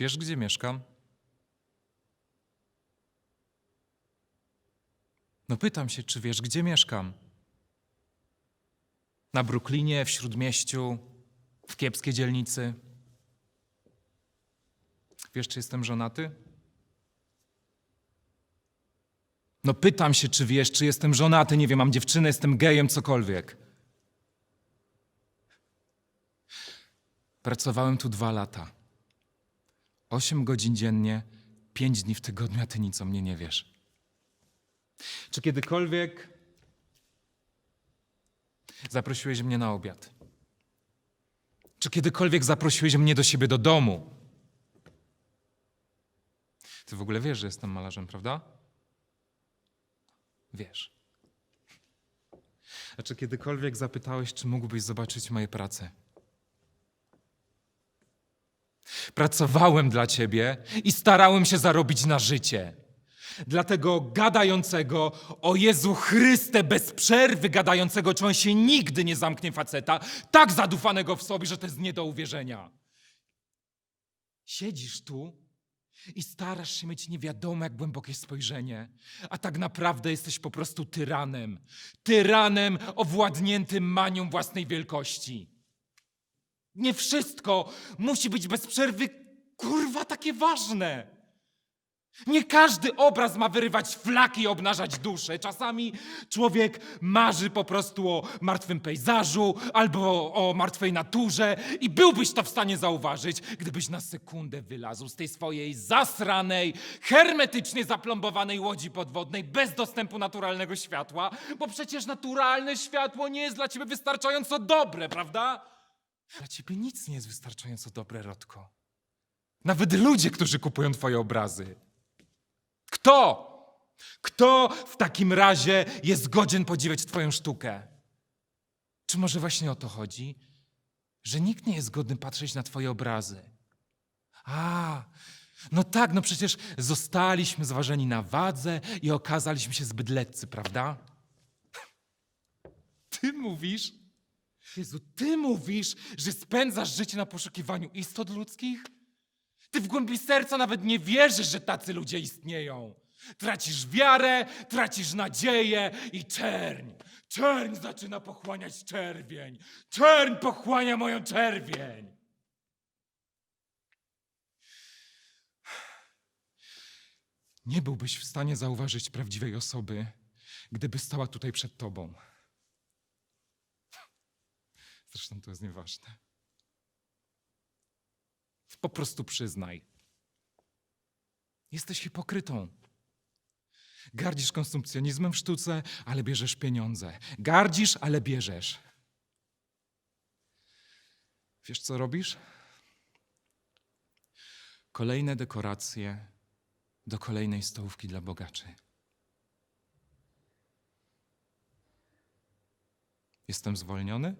Wiesz, gdzie mieszkam? No pytam się, czy wiesz, gdzie mieszkam? Na Brooklynie, w Śródmieściu, w kiepskiej dzielnicy. Wiesz, czy jestem żonaty? No pytam się, czy wiesz, czy jestem żonaty, nie wiem, mam dziewczynę, jestem gejem, cokolwiek. Pracowałem tu dwa lata. Osiem godzin dziennie, pięć dni w tygodniu, a ty nic o mnie nie wiesz. Czy kiedykolwiek zaprosiłeś mnie na obiad? Czy kiedykolwiek zaprosiłeś mnie do siebie do domu? Ty w ogóle wiesz, że jestem malarzem, prawda? Wiesz. A czy kiedykolwiek zapytałeś, czy mógłbyś zobaczyć moje prace? Pracowałem dla ciebie i starałem się zarobić na życie. Dla tego gadającego o Jezu Chryste bez przerwy gadającego, czy on się nigdy nie zamknie faceta, tak zadufanego w sobie, że to jest nie do uwierzenia. Siedzisz tu i starasz się mieć nie wiadomo jak głębokie spojrzenie, a tak naprawdę jesteś po prostu tyranem. Tyranem owładniętym manią własnej wielkości. Nie wszystko musi być bez przerwy, kurwa, takie ważne. Nie każdy obraz ma wyrywać flaki i obnażać duszę. Czasami człowiek marzy po prostu o martwym pejzażu albo o martwej naturze i byłbyś to w stanie zauważyć, gdybyś na sekundę wylazł z tej swojej zasranej, hermetycznie zaplombowanej łodzi podwodnej bez dostępu naturalnego światła, bo przecież naturalne światło nie jest dla ciebie wystarczająco dobre, prawda? Dla ciebie nic nie jest wystarczająco dobre, Rotko. Nawet ludzie, którzy kupują twoje obrazy. Kto? Kto w takim razie jest godzien podziwiać Twoją sztukę? Czy może właśnie o to chodzi? Że nikt nie jest godny patrzeć na Twoje obrazy. A, no tak, no przecież zostaliśmy zważeni na wadze i okazaliśmy się zbyt letcy, prawda? Ty mówisz? Jezu, ty mówisz, że spędzasz życie na poszukiwaniu istot ludzkich? Ty w głębi serca nawet nie wierzysz, że tacy ludzie istnieją. Tracisz wiarę, tracisz nadzieję i czerń. Czerń zaczyna pochłaniać czerwień. Czerń pochłania moją czerwień. Nie byłbyś w stanie zauważyć prawdziwej osoby, gdyby stała tutaj przed tobą. Zresztą to jest nieważne. Po prostu przyznaj. Jesteś hipokrytą. Gardzisz konsumpcjonizmem w sztuce, ale bierzesz pieniądze. Gardzisz, ale bierzesz. Wiesz, co robisz? Kolejne dekoracje do kolejnej stołówki dla bogaczy. Jestem zwolniony?